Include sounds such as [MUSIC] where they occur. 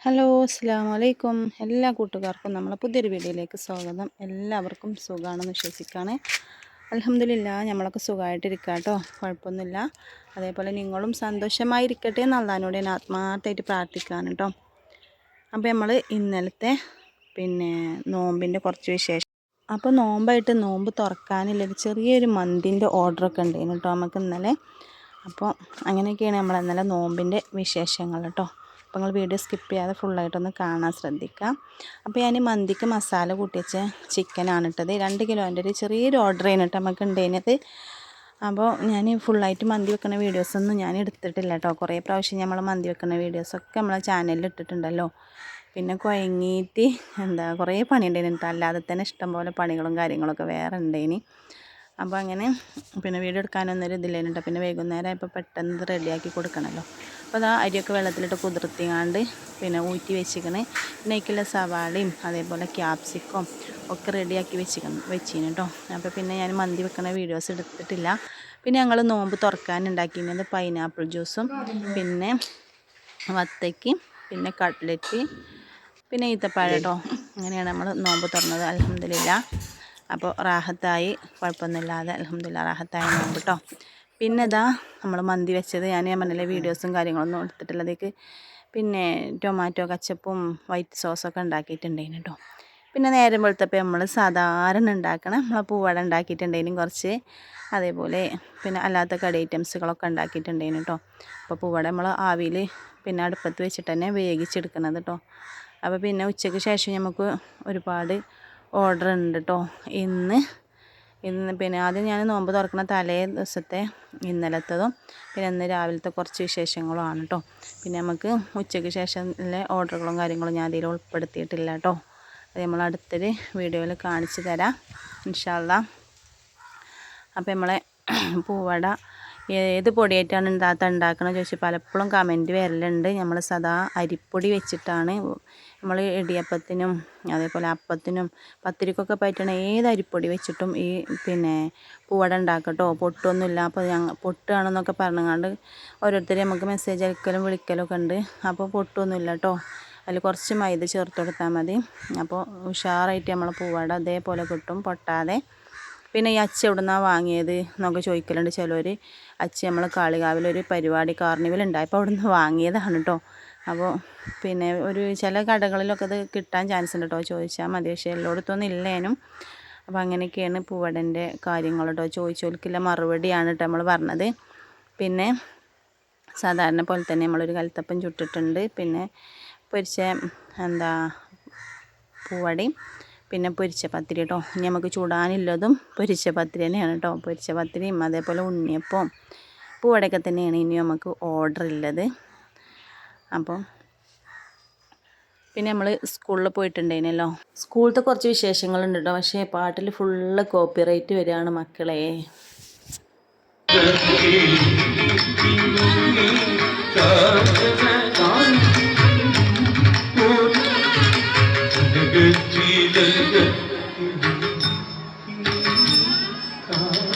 Hello അസ്സാം വലൈക്കും എല്ലാ കൂട്ടുകാർക്കും നമ്മളെ പുതിയൊരു വീഡിയോയിലേക്ക് സ്വാഗതം. എല്ലാവർക്കും സുഖമാണെന്ന് വിശ്വസിക്കുകയാണ് അലഹമില്ല നമ്മളൊക്കെ സുഖമായിട്ടിരിക്കുക കേട്ടോ കുഴപ്പമൊന്നുമില്ല. അതേപോലെ നിങ്ങളും സന്തോഷമായിരിക്കട്ടെ എന്നുള്ളതിനോട് ഞാൻ ആത്മാർത്ഥമായിട്ട് പ്രാർത്ഥിക്കുകയാണ് കേട്ടോ അപ്പോൾ നമ്മൾ ഇന്നലത്തെ പിന്നെ നോമ്പിന്റെ കുറച്ച് വിശേഷം. അപ്പോൾ നോമ്പായിട്ട് നോമ്പ് തുറക്കാനുള്ളൊരു ചെറിയൊരു മന്തിന്റെ ഓർഡറൊക്കെ ഉണ്ടായിരുന്നു കേട്ടോ നമുക്ക് ഇന്നലെ. അപ്പോൾ അങ്ങനെയൊക്കെയാണ് നമ്മൾ ഇന്നലെ നോമ്പിന്റെ വിശേഷങ്ങൾ കേട്ടോ അപ്പോൾ നിങ്ങൾ വീഡിയോ സ്കിപ്പ് ചെയ്യാതെ ഫുള്ളായിട്ടൊന്ന് കാണാൻ ശ്രദ്ധിക്കുക അപ്പോൾ ഞാൻ മന്തിക്ക് മസാല കൂട്ടി വെച്ച ചിക്കനാണ് ഇട്ടത്. രണ്ട് കിലോന്റെ ഒരു ചെറിയൊരു ഓർഡർ ചെയ്യണിട്ട് നമുക്ക് ഉണ്ടായിരുന്നത് അപ്പോൾ ഞാൻ ഫുള്ളായിട്ട് മന്തി വെക്കുന്ന വീഡിയോസൊന്നും ഞാൻ എടുത്തിട്ടില്ല കേട്ടോ. കുറേ പ്രാവശ്യം നമ്മൾ മന്തി വെക്കുന്ന വീഡിയോസൊക്കെ നമ്മളെ ചാനലിൽ ഇട്ടിട്ടുണ്ടല്ലോ. പിന്നെ കുഴങ്ങിയിട്ട് എന്താ കുറേ പണി ഉണ്ടായിരുന്നു അല്ലാതെ തന്നെ ഇഷ്ടംപോലെ പണികളും കാര്യങ്ങളൊക്കെ വേറെ ഉണ്ടായിന് അപ്പോൾ അങ്ങനെ പിന്നെ വീഡിയോ എടുക്കാനൊന്നും ഒരു ഇതില്ലേനുട്ടോ പിന്നെ വൈകുന്നേരം ആയപ്പോൾ പെട്ടെന്ന് റെഡിയാക്കി കൊടുക്കണമല്ലോ അപ്പോൾ അതാ അരിയൊക്കെ വെള്ളത്തിലിട്ട് കുതിർത്തിയാണ്ട് പിന്നെ ഊറ്റി വെച്ചിരിക്കണേ. പിന്നെ അതിക്കുള്ള സവാളയും അതേപോലെ ക്യാപ്സിക്കും ഒക്കെ റെഡിയാക്കി വെച്ചിക്കണം വെച്ചിന് കേട്ടോ അപ്പോൾ പിന്നെ ഞാൻ മന്തി വെക്കുന്ന വീഡിയോസ് എടുത്തിട്ടില്ല. പിന്നെ ഞങ്ങൾ നോമ്പ് തുറക്കാൻ ഉണ്ടാക്കിയിരുന്നത് പൈനാപ്പിൾ ജ്യൂസും പിന്നെ വത്തയ്ക്ക് പിന്നെ കട്ട്ലറ്റ് പിന്നെ ഈത്തപ്പാഴ കേട്ടോ അങ്ങനെയാണ് നമ്മൾ നോമ്പ് തുറന്നത്. അലഹമില്ല അപ്പോൾ റാഹത്തായി. കുഴപ്പമൊന്നുമില്ലാതെ അലഹമില്ല റാഹത്തായി നോമ്പ് കേട്ടോ പിന്നെ ഇതാ നമ്മൾ മന്തി വെച്ചത്. ഞാൻ പറഞ്ഞില്ലേ വീഡിയോസും കാര്യങ്ങളൊന്നും എടുത്തിട്ടില്ല. അതേക്ക് പിന്നെ ടൊമാറ്റോ കച്ചപ്പും വൈറ്റ് സോസൊക്കെ ഉണ്ടാക്കിയിട്ടുണ്ടായിരുന്നു കേട്ടോ പിന്നെ നേരം വെളുത്തപ്പോൾ നമ്മൾ സാധാരണ ഉണ്ടാക്കണം നമ്മളെ പൂവട ഉണ്ടാക്കിയിട്ടുണ്ടായിരുന്നു കുറച്ച്. അതേപോലെ പിന്നെ അല്ലാത്ത കടി ഐറ്റംസുകളൊക്കെ ഉണ്ടാക്കിയിട്ടുണ്ടായിരുന്നു കേട്ടോ അപ്പോൾ പൂവട നമ്മൾ ആവിയിൽ പിന്നെ അടുപ്പത്ത് വെച്ചിട്ട് തന്നെ വേവിച്ചെടുക്കണത് കേട്ടോ അപ്പോൾ പിന്നെ ഉച്ചയ്ക്ക് ശേഷം നമുക്ക് ഒരുപാട് ഓർഡർ ഉണ്ട് കേട്ടോ ഇന്ന് ഇന്ന് പിന്നെ ആദ്യം ഞാൻ നോമ്പ് തുറക്കുന്ന തലേ ദിവസത്തെ ഇന്നലത്തതും പിന്നെ ഇന്ന് രാവിലത്തെ കുറച്ച് വിശേഷങ്ങളുമാണ് കേട്ടോ പിന്നെ നമുക്ക് ഉച്ചയ്ക്ക് ശേഷമുള്ള ഓർഡറുകളും കാര്യങ്ങളും ഞാൻ അതിൽ ഉൾപ്പെടുത്തിയിട്ടില്ല കേട്ടോ അത് നമ്മൾ അടുത്തൊരു വീഡിയോയിൽ കാണിച്ചു തരാം ഇൻഷാല്ല അപ്പോൾ നമ്മളെ [CLEARS THROAT] പൂവട ഏത് പൊടിയായിട്ടാണ് താത്ത ഉണ്ടാക്കണത് ചോദിച്ചാൽ പലപ്പോഴും കമന്റ് വരലുണ്ട്. നമ്മൾ സദാ അരിപ്പൊടി വെച്ചിട്ടാണ് നമ്മൾ ഇടിയപ്പത്തിനും അതേപോലെ അപ്പത്തിനും പത്തിരിക്കൊക്കെ പറ്റണ ഏത് അരിപ്പൊടി വെച്ചിട്ടും ഈ പിന്നെ പൂവട ഉണ്ടാക്കട്ടോ പൊട്ടൊന്നുമില്ല. അപ്പോൾ ഞങ്ങൾ പൊട്ടുകയാണെന്നൊക്കെ പറഞ്ഞുകൊണ്ട് ഓരോരുത്തർ നമുക്ക് മെസ്സേജ് അയക്കലും വിളിക്കലൊക്കെ ഉണ്ട്. അപ്പോൾ പൊട്ടൊന്നുമില്ല കേട്ടോ അതിൽ കുറച്ച് മൈദ ചേർത്ത് കൊടുത്താൽ മതി. അപ്പോൾ ഉഷാറായിട്ട് നമ്മൾ പൂവട അതേപോലെ കിട്ടും. പൊട്ടാതെ പിന്നെ ഈ അച്ഛ എവിടെ നിന്നാണ് വാങ്ങിയത് എന്നൊക്കെ ചോദിക്കലുണ്ട് ചിലർ അച്ഛ നമ്മൾ കാളികാവിലൊരു പരിപാടി കാർണിവൽ ഉണ്ടായപ്പോൾ അവിടെ നിന്ന് വാങ്ങിയതാണ് കേട്ടോ അപ്പോൾ പിന്നെ ഒരു ചില കടകളിലൊക്കെ അത് കിട്ടാൻ ചാൻസ് ഉണ്ട് കേട്ടോ ചോദിച്ചാൽ മതി. പക്ഷേ എല്ലായിടത്തൊന്നും ഇല്ലേനും. അപ്പോൾ അങ്ങനെയൊക്കെയാണ് പൂവടന്റെ കാര്യങ്ങൾ കേട്ടോ ചോദിച്ചോൽക്കില്ല മറുപടിയാണ് കേട്ടോ നമ്മൾ പറഞ്ഞത്. പിന്നെ സാധാരണ പോലെ തന്നെ നമ്മളൊരു കലത്തപ്പം ചുട്ടിട്ടുണ്ട്. പിന്നെ പൊരിച്ച എന്താ പൂവടയും പിന്നെ പൊരിച്ച പത്തിരി കേട്ടോ ഇനി നമുക്ക് ചൂടാനുള്ളതും പൊരിച്ച പത്തിരി തന്നെയാണ് കേട്ടോ പൊരിച്ച പത്തിരിയും അതേപോലെ ഉണ്ണിയപ്പവും പൂവടയൊക്കെ തന്നെയാണ് ഇനി നമുക്ക് ഓർഡർ ഉള്ളത് അപ്പോൾ പിന്നെ നമ്മൾ സ്കൂളിൽ പോയിട്ടുണ്ടായിരുന്നല്ലോ സ്കൂളിലത്തെ കുറച്ച് വിശേഷങ്ങളുണ്ട് കേട്ടോ പക്ഷേ പാട്ടിൽ ഫുള്ള് കോപ്പിറൈറ്റ് വരികയാണ് മക്കളെ. Oh,